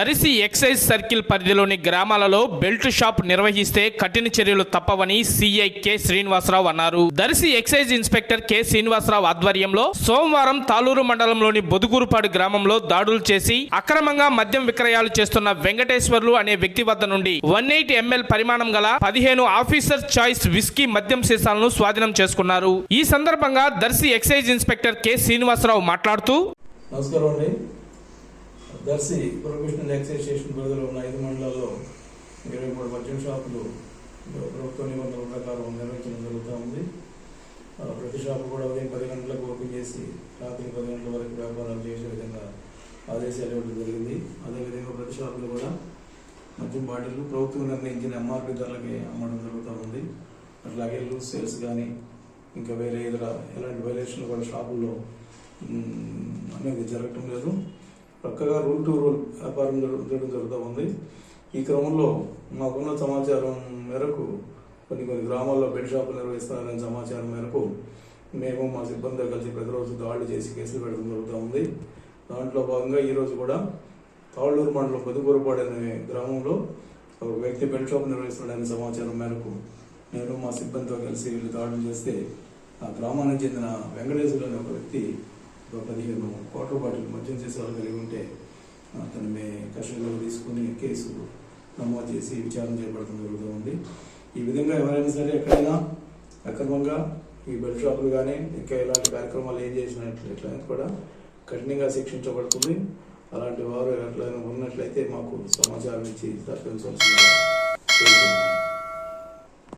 Darisi excise circle పరిధిలోని గ్రామాలలో belt shop నిర్వహిస్తే కఠిన చర్యలు తప్పవని సిఐ కె శ్రీనివాసరావు అన్నారు. Darisi excise inspector K Srinivasarao ఆధ్వర్యంలో సోమవారం తాలూరు మండలంలోని బొదుగురుపాడు గ్రామంలో దాడులు చేసి అక్రమంగా మద్యం విక్రయాలు చేస్తున్న వెంకటేశ్వర్లు అనే వ్యక్తి వద్ద నుండి వన్ ఎయిట్ ఎంఎల్ పరిమాణం గల పదిహేను ఆఫీసర్ చాయిస్ విస్కీ మద్యం సీసాలను స్వాధీనం చేసుకున్నారు. ఈ సందర్భంగా Darsi excise inspector K Srinivasarao మాట్లాడుతూ నమస్కారం అండి. దర్శి ప్రొఫెషనల్ ఎక్సైజ్ స్టేషన్ పరిధిలో ఉన్న ఐదు మండలాల్లో ఇరవై మూడు మద్యం షాపులు ప్రభుత్వ నిబంధనల ప్రకారం నిర్వహించడం జరుగుతూ ఉంది. ఆ, ప్రతి షాపు కూడా ఉదయం పది గంటలకు ఓపెన్ చేసి రాత్రి పది గంటల వరకు వ్యాపారాలు చేసే విధంగా ఆదేశాలు ఇవ్వడం జరిగింది. అదేవిధంగా ప్రతి షాపులు కూడా మద్యం బాటిల్ ప్రభుత్వం నిర్ణయించిన ఎంఆర్పి ధరలకి అమ్మడం జరుగుతూ ఉంది. అట్లాగే లూజ్ సేల్స్ కానీ ఇంకా వేరే ఇతర ఎలాంటి వైలేషన్లు కూడా షాపుల్లో అనేది జరగటం లేదు. చక్కగా రూల్ టు రూల్ వ్యాపారం చేయడం జరుగుతూ ఉంది. ఈ క్రమంలో మాకున్న సమాచారం మేరకు కొన్ని కొన్ని గ్రామాల్లో బెడ్ షాపులు నిర్వహిస్తున్నారనే సమాచారం మేరకు మేము మా సిబ్బందితో కలిసి ప్రతిరోజు దాడులు చేసి కేసులు పెట్టడం జరుగుతూ ఉంది. దాంట్లో భాగంగా ఈరోజు కూడా తాళ్ళూరు మండలం పొదుపూరపాడు అనే గ్రామంలో ఒక వ్యక్తి బెడ్ షాప్ నిర్వహిస్తున్నాడనే సమాచారం మేరకు నేను మా సిబ్బందితో కలిసి వీళ్ళు దాడులు చేస్తే ఆ గ్రామానికి చెందిన వెంకటేశ్వరు అనే ఒక వ్యక్తి పదిహేను కోట్ల బాటిల్ మద్యం చేసేవాళ్ళు కలిగి ఉంటే అతను మే కస్టడీలో తీసుకుని కేసు నమోదు చేసి విచారణ చేపడటం జరుగుతూ ఉంది. ఈ విధంగా ఎవరైనా సరే ఎక్కడైనా అక్రమంగా ఈ బెడ్ షాపులు కానీ ఇంకా ఇలాంటి కార్యక్రమాలు ఏం చేసినట్లయితే కూడా కఠినంగా శిక్షించబడుతుంది. అలాంటి వారు ఎట్లయినా ఉన్నట్లయితే మాకు సమాచారం ఇచ్చి తప్పించవలసిందిగా కోరుతున్నాను.